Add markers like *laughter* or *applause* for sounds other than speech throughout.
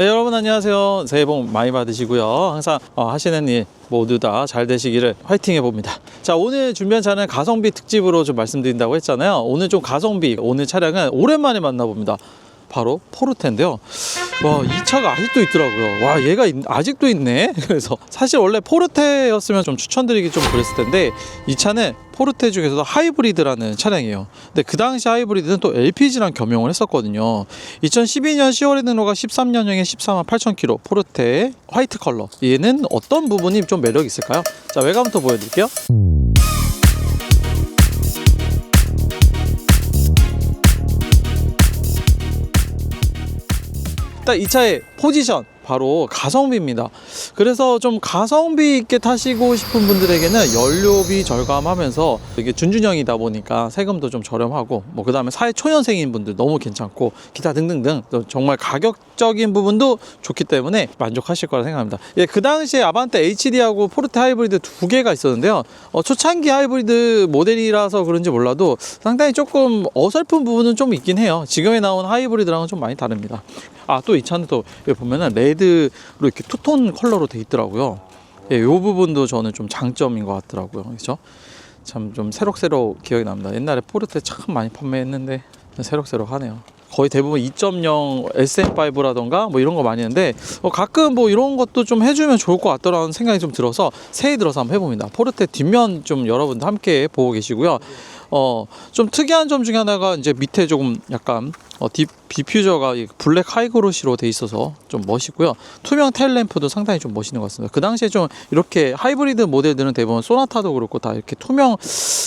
네, 여러분 안녕하세요. 새해 복 많이 받으시고요. 항상 어, 하시는 일 모두 다 잘 되시기를 화이팅 해봅니다. 자, 오늘 준비한 차는 가성비 특집으로 좀 말씀드린다고 했잖아요. 오늘 좀 가성비, 오늘 차량은 오랜만에 만나봅니다. 바로 포르테인데요. 와, 이 차가 아직도 있더라고요. 와, 얘가 있- 아직도 있네. *laughs* 그래서 사실 원래 포르테였으면 좀 추천드리기 좀 그랬을 텐데 이 차는 포르테 중에서도 하이브리드라는 차량이에요. 근데 그 당시 하이브리드는 또 LPG랑 겸용을 했었거든요. 2012년 10월에 등록한 13년형의 14만 8천 킬로 포르테 화이트 컬러. 얘는 어떤 부분이 좀 매력 있을까요? 자, 외관부터 보여드릴게요. 일단 이 차의 포지션 바로 가성비입니다. 그래서 좀 가성비 있게 타시고 싶은 분들에게는 연료비 절감하면서 이게 준준형이다 보니까 세금도 좀 저렴하고 뭐 그 다음에 사회 초년생인 분들 너무 괜찮고 기타 등등등 또 정말 가격적인 부분도 좋기 때문에 만족하실 거라 생각합니다. 예, 그 당시에 아반떼 HD하고 포르테 하이브리드 두 개가 있었는데요. 어, 초창기 하이브리드 모델이라서 그런지 몰라도 상당히 조금 어설픈 부분은 좀 있긴 해요. 지금에 나온 하이브리드랑은 좀 많이 다릅니다. 아, 또 이 차는 또 여기 보면은 레드로 이렇게 투톤 컬러로 돼 있더라고요. 예, 요 부분도 저는 좀 장점인 것 같더라고요. 그렇죠? 참 좀 새록새록 기억이 납니다. 옛날에 포르테 참 많이 판매했는데 새록새록하네요. 거의 대부분 2.0 SM5라던가 뭐 이런 거 많이 했는데 어, 가끔 뭐 이런 것도 좀 해주면 좋을 것 같더라는 생각이 좀 들어서 새해 들어서 한번 해봅니다. 포르테 뒷면 좀 여러분들 함께 보고 계시고요. 어, 좀 특이한 점 중에 하나가 이제 밑에 조금 약간 어, 디, 디퓨저가 이 블랙 하이그로시로 돼 있어서 좀 멋있고요. 투명 테일 램프도 상당히 좀 멋있는 것 같습니다. 그 당시에 좀 이렇게 하이브리드 모델들은 대부분 소나타도 그렇고 다 이렇게 투명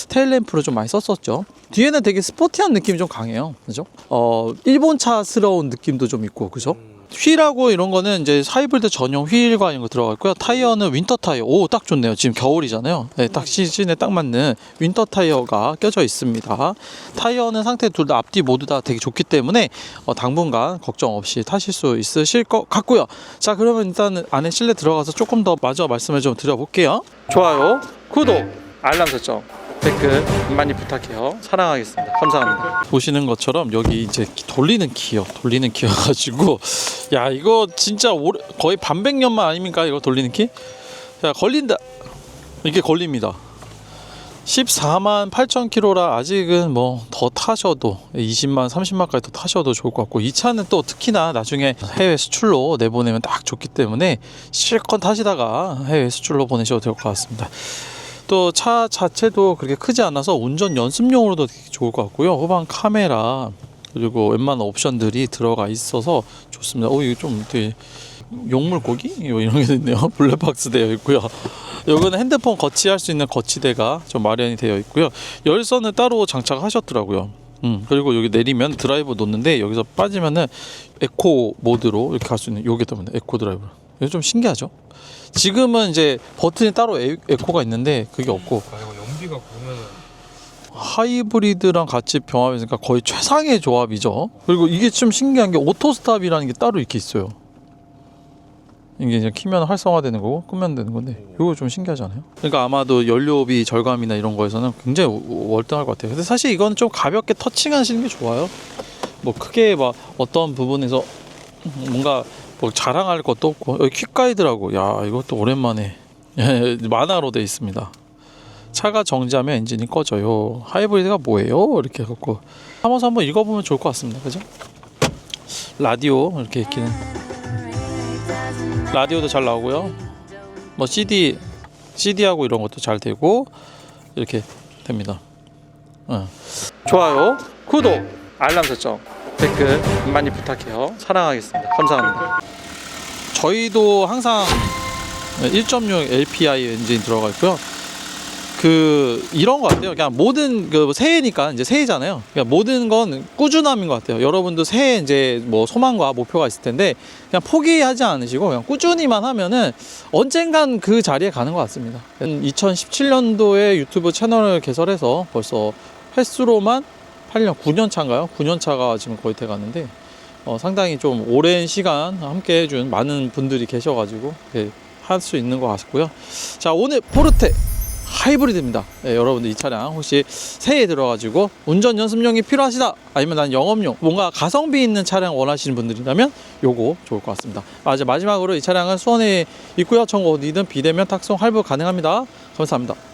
테일 램프를 좀 많이 썼었죠. 뒤에는 되게 스포티한 느낌이 좀 강해요. 그죠? 어, 일본차스러운 느낌도 좀 있고, 그죠? 휠하고 이런 거는 이제 하이브리드 전용 휠과 이런 거 들어가 있고요. 타이어는 윈터 타이어. 오, 딱 좋네요. 지금 겨울이잖아요. 네, 딱 시즌에 딱 맞는 윈터 타이어가 껴져 있습니다. 타이어는 상태 둘 다 앞뒤 모두 다 되게 좋기 때문에 어, 당분간 걱정 없이 타실 수 있으실 것 같고요. 자, 그러면 일단 안에 실내 들어가서 조금 더 마저 말씀을 좀 드려볼게요. 좋아요, 구독, 알람 설정. 댓글 많이 부탁해요. 사랑하겠습니다. 감사합니다. 보시는 것처럼 여기 이제 돌리는 키요. 돌리는 키여 가지고 야 이거 진짜 오래, 거의 반백 년만 아닙니까 이거 돌리는 키? 자 걸린다. 이게 걸립니다. 14만 8천 킬로라 아직은 뭐 더 타셔도 20만 30만까지 더 타셔도 좋을 것 같고 이 차는 또 특히나 나중에 해외 수출로 내보내면 딱 좋기 때문에 실컷 타시다가 해외 수출로 보내셔도 될 것 같습니다. 또 차 자체도 그렇게 크지 않아서 운전 연습용으로도 되게 좋을 것 같고요. 후방 카메라 그리고 웬만한 옵션들이 들어가 있어서 좋습니다. 오 이거 좀 되게 용물 고기 이런 게 있네요. *laughs* 블랙박스 되어 있고요. 여기는 핸드폰 거치할 수 있는 거치대가 좀 마련이 되어 있고요. 열선을 따로 장착하셨더라고요. 음, 그리고 여기 내리면 드라이브 놓는데 여기서 빠지면은 에코 모드로 이렇게 갈수 있는 요게 때문에 에코 드라이브. 이거 좀 신기하죠? 지금은 이제 버튼이 따로 에, 에코가 있는데 그게 없고 아 이거 연비가 보면은 하이브리드랑 같이 병합했으니까 거의 최상의 조합이죠. 그리고 이게 좀 신기한 게 오토 스탑이라는 게 따로 이렇게 있어요. 이게 이제 키면 활성화되는 거고 끄면 되는 건데 이거 좀 신기하지 않아요? 그러니까 아마도 연료비 절감이나 이런 거에서는 굉장히 월- 월등할 것 같아요. 근데 사실 이건 좀 가볍게 터칭하시는 게 좋아요. 뭐 크게 막 어떤 부분에서 뭔가 뭐 자랑할 것도 없고 여기 퀵 가이드라고 야 이것도 오랜만에 예, 만화로 돼 있습니다. 차가 정지하면 엔진이 꺼져요. 하이브리드가 뭐예요? 이렇게 해갖고 한번 한번 읽어보면 좋을 것 같습니다. 그죠? 라디오 이렇게 있기는 라디오도 잘 나오고요. 뭐 CD CD하고 이런 것도 잘 되고 이렇게 됩니다. 어. 좋아요, 구독, 알람 설정, 댓글 많이 부탁해요. 사랑하겠습니다. 감사합니다. 저희도 항상 1.6 LPI 엔진 들어가 있고요. 그 이런 것 같아요. 그냥 모든 그 새해니까 이제 새해잖아요. 그냥 모든 건 꾸준함인 것 같아요. 여러분도 새해 이제 뭐 소망과 목표가 있을 텐데 그냥 포기하지 않으시고 그냥 꾸준히만 하면은 언젠간 그 자리에 가는 것 같습니다. 2017년도에 유튜브 채널을 개설해서 벌써 횟수로만 8년, 9년 차인가요? 9년 차가 지금 거의 돼 가는데 어, 상당히 좀 오랜 시간 함께 해준 많은 분들이 계셔가지고 할수 있는 것 같고요. 자 오늘 포르테 하이브리드입니다. 예, 여러분들 이 차량 혹시 새해 들어가지고 운전 연습용이 필요하시다 아니면 난 영업용 뭔가 가성비 있는 차량 원하시는 분들이라면 요거 좋을 것 같습니다. 아, 마지막으로 이 차량은 수원에 있고요. 전국 어디든 비대면 탁송 할부 가능합니다. 감사합니다.